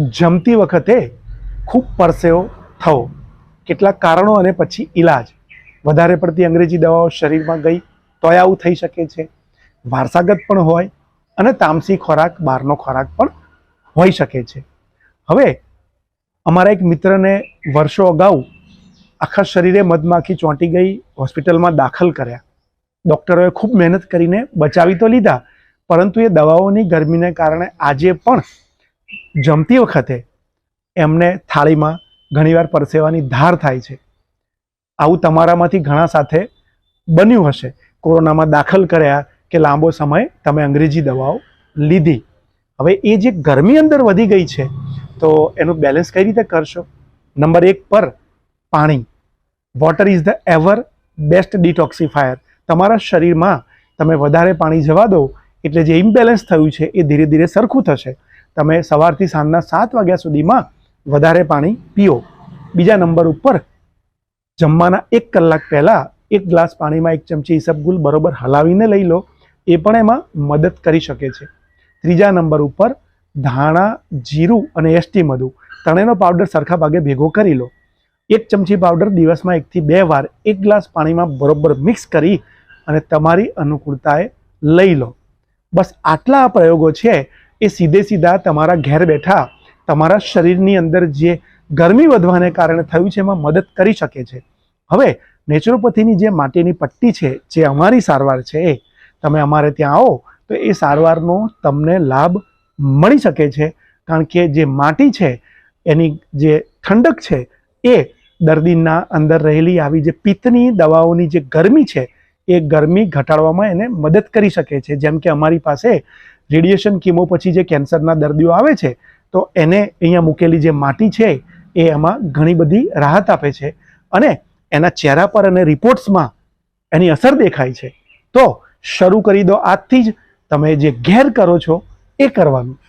જમતી વખતે ખૂબ પરસેવો થવો. કેટલાક કારણો અને પછી ઈલાજ. વધારે પડતી અંગ્રેજી દવાઓ શરીરમાં ગઈ તોય આવું થઈ શકે છે. વારસાગત પણ હોય અને તામસી ખોરાક, બહારનો ખોરાક પણ હોઈ શકે છે. હવે અમારા એક મિત્રને વર્ષો અગાઉ આખા શરીરે મધમાખી ચોંટી ગઈ, હોસ્પિટલમાં દાખલ કર્યા. ડૉક્ટરોએ ખૂબ મહેનત કરીને બચાવી તો લીધા, પરંતુ એ દવાઓની ગરમીને કારણે આજે પણ જમતી વખતે એમને થાળીમાં ઘણીવાર પરસેવાની ધાર થાય છે. આવું તમારામાંથી ઘણા સાથે બન્યું હશે. કોરોનામાં દાખલ કર્યા કે લાંબો સમય તમે અંગ્રેજી દવાઓ લીધી. હવે એ જે ગરમી અંદર વધી ગઈ છે, તો એનું બેલેન્સ કઈ રીતે કરશો? નંબર એક પર પાણી. Water is the ever best detoxifier તમારા શરીરમાં તમે વધારે પાણી જવા દો, એટલે જે ઇમ્બેલેન્સ થયું છે, એ ધીરે ધીરે સરખું થશે. તમે સવારથી સાંજના સાત વાગ્યા સુધીમાં વધારે પાણી પીઓ. બીજા નંબર ઉપર જમવાના એક કલાક પહેલાં એક ગ્લાસ પાણીમાં એક ચમચી ઈસબગુલ બરોબર હલાવીને લઈ લો. એ પણ એમાં મદદ કરી શકે છે. ત્રીજા નંબર ઉપર ધાણા, જીરું અને એસટી મધુ ત્રણેયનો પાવડર સરખા ભાગે ભેગો કરી લો. એક ચમચી પાવડર દિવસમાં એકથી બે વાર એક ગ્લાસ પાણીમાં બરોબર મિક્સ કરી અને તમારી અનુકૂળતાએ લઈ લો. બસ આટલા પ્રયોગો છે એ સીધે સીધા તમારા ઘેર બેઠા તમારા શરીરની અંદર જે ગરમી વધવાને કારણે થયું છે એમાં મદદ કરી શકે છે. હવે નેચરોપથીની જે માટીની પટ્ટી છે, જે અમારી સારવાર છે, એ તમે અમારે ત્યાં આવો તો એ સારવારનો તમને લાભ મળી શકે છે. કારણ કે જે માટી છે, એની જે ઠંડક છે, એ દર્દીના અંદર રહેલી આવી જે પિત્તની દવાઓની જે ગરમી છે, એ ગરમી ઘટાડવામાં એને મદદ કરી શકે છે. જેમ કે અમારી પાસે રેડિયેશન કીમો પછી જે કેન્સરના દર્દીઓ આવે છે, તો એને અહીંયા મૂકેલી જે માટી છે, એ એમાં ઘણી બધી રાહત આપે છે. અને એના ચહેરા પર અને રિપોર્ટ્સમાં એની અસર દેખાય છે. તો શરૂ કરી દો. આજથી જ તમે જે ઘેર કરો છો, એ કરવાનું.